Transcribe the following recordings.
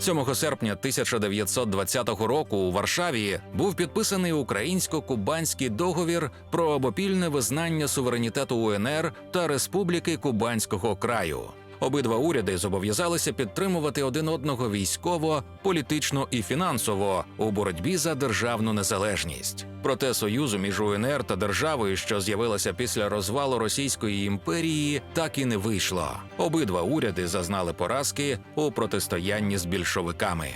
7 серпня 1920 року у Варшаві був підписаний українсько-кубанський договір про обопільне визнання суверенітету УНР та Республіки Кубанського краю. Обидва уряди зобов'язалися підтримувати один одного військово, політично і фінансово у боротьбі за державну незалежність. Проте союзу між УНР та державою, що з'явилася після розвалу Російської імперії, так і не вийшло. Обидва уряди зазнали поразки у протистоянні з більшовиками.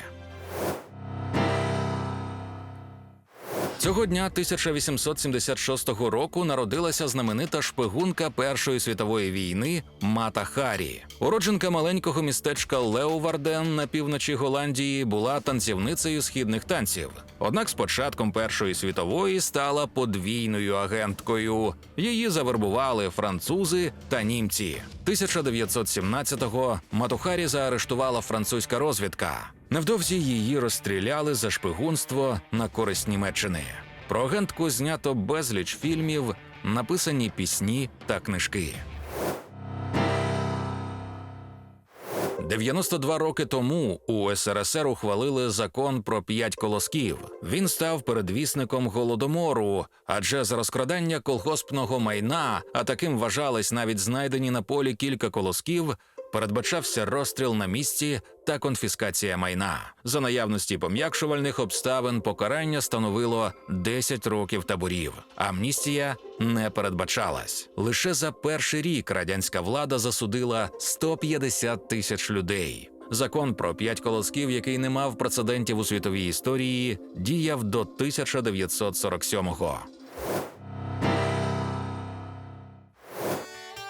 Цього дня 1876 року народилася знаменита шпигунка Першої світової війни Мата Харі. Уродженка маленького містечка Леуварден на півночі Голландії була танцівницею східних танців. Однак з початком Першої світової стала подвійною агенткою. Її завербували французи та німці. 1917-го Матухарі заарештувала французька розвідка. Невдовзі її розстріляли за шпигунство на користь Німеччини. Про агентку знято безліч фільмів, написані пісні та книжки. 92 роки тому у СРСР ухвалили закон про п'ять колосків. Він став передвісником голодомору, адже за розкрадання колгоспного майна, а таким вважались навіть знайдені на полі кілька колосків, передбачався розстріл на місці та конфіскація майна. За наявності пом'якшувальних обставин покарання становило 10 років таборів. Амністія не передбачалась. Лише за перший рік радянська влада засудила 150 тисяч людей. Закон про п'ять колосків, який не мав прецедентів у світовій історії, діяв до 1947-го.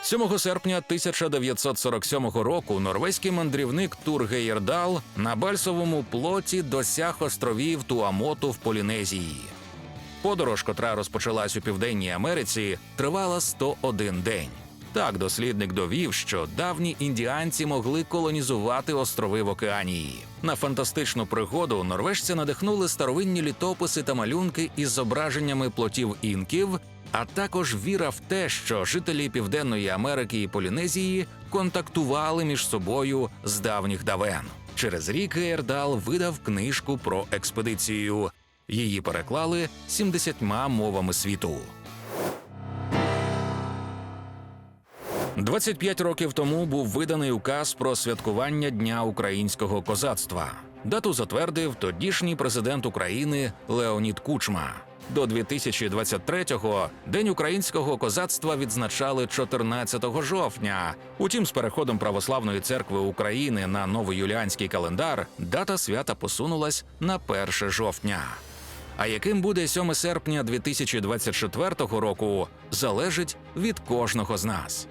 7 серпня 1947 року норвезький мандрівник Тур Гейердал на бальсовому плоті досяг островів Туамоту в Полінезії. Подорож, котра розпочалась у Південній Америці, тривала 101 день. Так дослідник довів, що давні індіанці могли колонізувати острови в океанії. На фантастичну пригоду норвежці надихнули старовинні літописи та малюнки із зображеннями плотів інків, а також віра в те, що жителі Південної Америки і Полінезії контактували між собою з давніх давен. Через рік Гейрдал видав книжку про експедицію. Її переклали 70 мовами світу. 25 років тому був виданий указ про святкування Дня українського козацтва. Дату затвердив тодішній президент України Леонід Кучма. До 2023-го День українського козацтва відзначали 14 жовтня. Утім, з переходом Православної церкви України на новоюліанський календар дата свята посунулась на 1 жовтня. А яким буде 7 серпня 2024 року, залежить від кожного з нас.